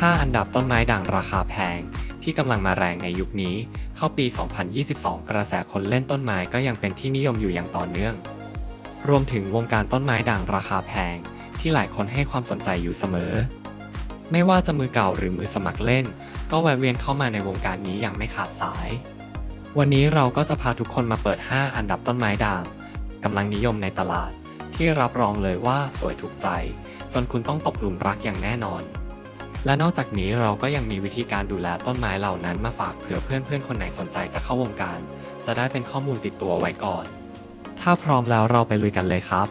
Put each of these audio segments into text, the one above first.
5 อันดับต้นไม้ด่างราคาแพง ที่กำลังมาแรงในยุคนี้ เข้าปี 2022 กระแสคนเล่นต้นไม้ก็ยังเป็นที่นิยมอยู่อย่างต่อเนื่อง รวมถึงวงการต้นไม้ด่างราคาแพง ที่หลายคนให้ความสนใจอยู่เสมอ ไม่ว่าจะมือเก่าหรือมือสมัครเล่น ก็แวะเวียนเข้ามาในวงการนี้อย่างไม่ขาดสาย วันนี้เราก็จะพาทุกคนมาเปิด 5 อันดับต้นไม้ด่างกำลังนิยมในตลาด ที่รับรองเลยว่าสวยถูกใจ จนคุณต้องตกหลุมรักอย่างแน่นอน และนอกจากนี้เราก็ยังมีวิธีการดูแลต้นไม้เหล่านั้นมาฝากเผื่อเพื่อนๆ คนไหนสนใจจะเข้าวงการ จะได้เป็นข้อมูลติดตัวไว้ก่อน ถ้าพร้อมแล้วเราไปลุยกันเลยครับ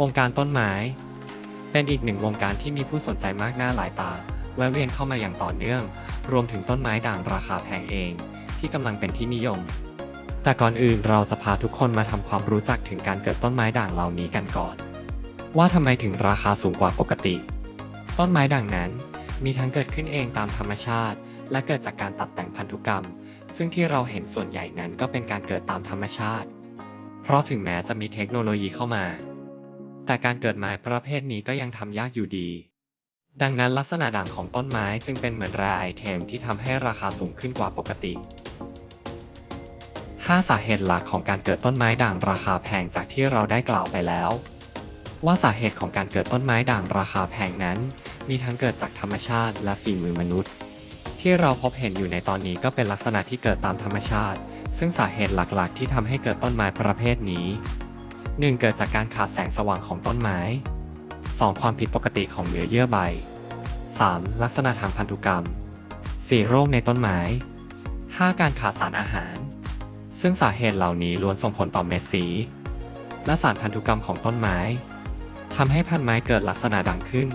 วงการต้นไม้ เป็นอีกหนึ่งวงการที่มีผู้สนใจมากหน้าหลายตา แวะเวียนเข้ามาอย่างต่อเนื่อง รวมถึงต้นไม้ด่างราคาแพงเอง ที่กำลังเป็นที่นิยม แต่ก่อนอื่นเราจะพาทุกคนมาทำความรู้จักถึงการเกิดต้นไม้ด่างเหล่านี้กันก่อน ว่าทำไมถึงราคาสูงกว่าปกติ ต้นไม้ด่างนั้น มีทั้งเกิดขึ้นเองตามธรรมชาติ และเกิดจากการตัดแต่งพันธุกรรม ซึ่งที่เราเห็นส่วนใหญ่นั้นก็เป็นการเกิดตามธรรมชาติ เพราะถึงแม้จะมีเทคโนโลยีเข้ามา แต่การเกิดไม้ประเภทนี้ก็ยังทำยากอยู่ดี ดังนั้นลักษณะด่างของต้นไม้จึงเป็นเหมือนแรไอเทมที่ทำให้ราคาสูงขึ้นกว่าปกติ5สาเหตุหลักของการเกิดต้นไม้ด่างราคาแพงจากที่เราได้กล่าวไปแล้ว ว่าสาเหตุของการเกิดต้นไม้ด่างราคาแพงนั้น มีทั้งเกิดจากธรรมชาติและฝีมือมนุษย์ ที่เราพบเห็นอยู่ในตอนนี้ก็เป็นลักษณะที่เกิดตามธรรมชาติ ซึ่งสาเหตุหลักๆ ที่ทำให้เกิดต้นไม้ประเภทนี้ 1. เกิดจากการขาดแสงสว่างของต้นไม้ 2. ความผิดปกติของเนื้อเยื่อใบ 3. ลักษณะทางพันธุกรรม 4. โรคในต้นไม้ 5. การขาดสารอาหาร ซึ่งสาเหตุเหล่านี้ล้วนส่งผลต่อเม็ดสี และสารพันธุกรรมของต้นไม้ ทำให้พันไม้เกิดลักษณะด่างขึ้น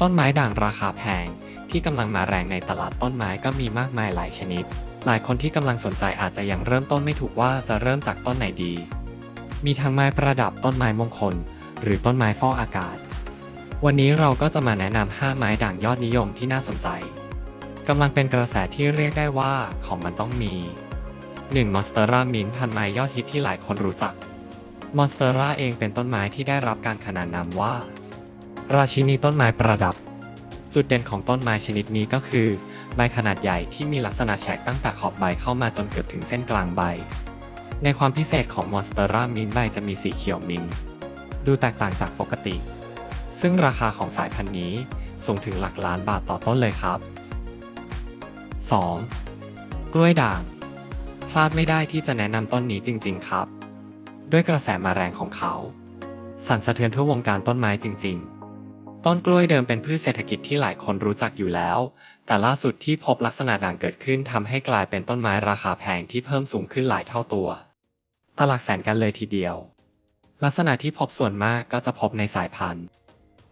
ต้นไม้ด่างราคาแพงที่กำลังมาแรงในตลาดต้นไม้ก็มีมากมายหลายชนิด หลายคนที่กำลังสนใจอาจจะยังเริ่มต้นไม่ถูกว่าจะเริ่มจากต้นไหนดี มีทั้งไม้ประดับต้นไม้มงคล หรือต้นไม้ฟอกอากาศ วันนี้เราก็จะมาแนะนำ5ไม้ด่างยอดนิยมที่น่าสนใจกำลังเป็นกระแสที่เรียกได้ว่าของมันต้องมี 1. มอนสเตอร่ามินพันไม้ยอดฮิตที่หลายคนรู้จัก มอนสเตอร่าเองเป็นต้นไม้ที่ได้รับการขนานนามว่า ราชินีต้นไม้ประดับ จุดเด่นของต้นไม้ชนิดนี้ก็คือ ใบขนาดใหญ่ที่มีลักษณะแฉกตั้งแต่ขอบใบเข้ามาจนเกือบถึงเส้นกลางใบ ในความพิเศษของมอนสเตอร่ามินใบจะมีสีเขียวมินดูแตกต่างจากปกติ ซึ่งราคาของสายพันธุ์นี้สูงถึงหลักล้านบาทต่อต้นเลยครับ 2. กล้วยด่าง พลาดไม่ได้ที่จะแนะนำต้นนี้จริง ๆ ครับ ด้วยกระแสมาแรงของเขา สั่นสะเทือนทั่ววงการต้นไม้จริง ๆ ต้นกล้วยเดิมเป็นพืชเศรษฐกิจที่หลายคนรู้จักอยู่แล้ว แต่ล่าสุดที่พบลักษณะด่างเกิดขึ้นทำให้กลายเป็นต้นไม้ราคาแพงที่เพิ่มสูงขึ้นหลายเท่าตัว ตลักแสนกันเลยทีเดียว ลักษณะที่พบส่วนมากก็จะพบในสายพันธุ์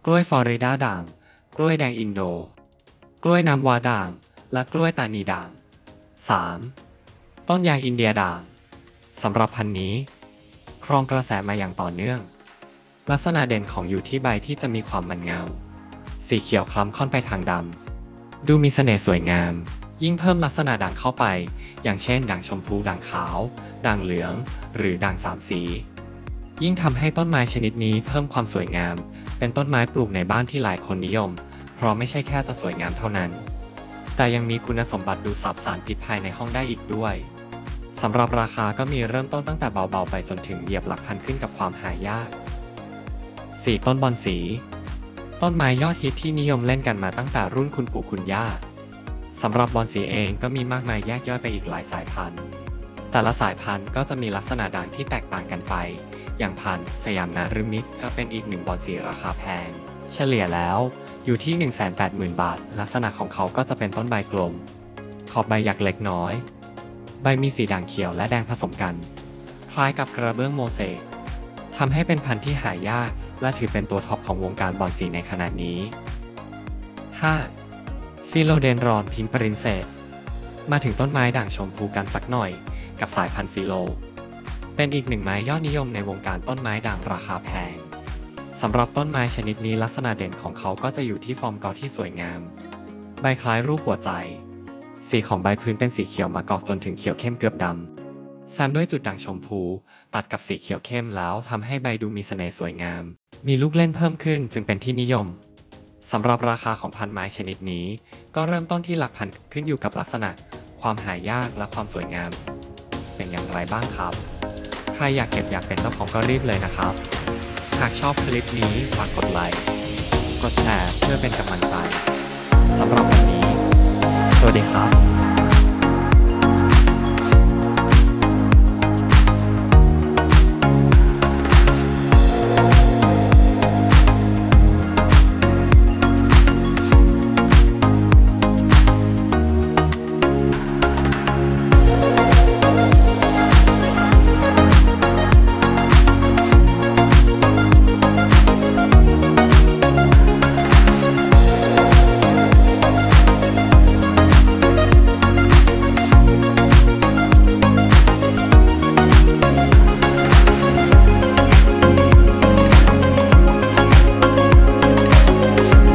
กล้วยฟลอริดาด่าง กล้วยแดงอินโด กล้วยน้ำวาด่าง และกล้วยตานีด่าง 3. ต้นยางอินเดียด่างสำหรับพันธุ์นี้ รองกระแสมาอย่างต่อเนื่อง ลักษณะเด่นของอยู่ที่ใบที่จะมีความมันเงา สีเขียวคล้ำค่อนไปทางดำ ดูมีเสน่ห์สวยงาม ยิ่งเพิ่มลักษณะด่างเข้าไป อย่างเช่นด่างชมพูด่างขาว ด่างเหลือง หรือด่างสามสี ยิ่งทำให้ต้นไม้ชนิดนี้เพิ่มความสวยงาม เป็นต้นไม้ปลูกในบ้านที่หลายคนนิยม เพราะไม่ใช่แค่จะสวยงามเท่านั้น แต่ยังมีคุณสมบัติดูดซับสารพิษภายในห้องได้อีกด้วย สำหรับราคาก็มีเริ่มต้นตั้งแต่เบาๆไปจนถึงเหยียบหลักพันขึ้นกับความหายาก 4. ต้นบอนสี ต้นไม้ยอดฮิตที่นิยมเล่นกันมาตั้งแต่รุ่นคุณปู่คุณย่าสำหรับบอนสีเองก็มีมากมายแยกย่อยไปอีกหลายสายพันธุ์ แต่ละสายพันธุ์ก็จะมีลักษณะด่างที่แตกต่างกันไป อย่างพันธุ์สยามนารุมิตรก็เป็นอีกหนึ่งบอนสีราคาแพง เฉลี่ยแล้วอยู่ที่ 180,000 บาท ลักษณะของเขาก็จะเป็นต้นใบกลม ขอบใบหยักเล็กน้อย ใบมีสีด่างเขียวและแดงผสมกัน คล้ายกับกระเบื้องโมเสกทำให้เป็นพันธุ์ที่หายาก และถือเป็นตัวท็อปของวงการบอนสีในขณะนี้ 5. ฟิโลเดนรอนพิมปรินเซส มาถึงต้นไม้ด่างชมพูกันสักหน่อย กับสายพันธุ์ฟิโล เป็นอีกหนึ่งไม้ยอดนิยมในวงการต้นไม้ด่างราคาแพงสำหรับต้นไม้ชนิดนี้ลักษณะเด่นของเขาก็จะอยู่ที่ฟอร์มกอที่สวยงาม ใบคล้ายรูปหัวใจ สีของใบพื้นเป็นสีเขียวมากอกจนถึงเขียวเข้มเกือบดำแซมด้วยจุดด่างชมพู ตัดกับสีเขียวเข้มแล้วทำให้ใบดูมีเสน่ห์สวยงาม มีลูกเล่นเพิ่มขึ้นจึงเป็นที่นิยมสำหรับราคาของพันไม้ชนิดนี้ ก็เริ่มต้นที่หลักพันขึ้นอยู่กับลักษณะ ความหายากและความสวยงาม เป็นอย่างไรบ้างครับ ใครอยากเก็บอยากเป็นเจ้าของก็รีบเลยนะครับ หากชอบคลิปนี้ฝากกดไลค์กดแชร์เพื่อเป็นกำลังใจสำหรับวันนี้ สวัสดีครับ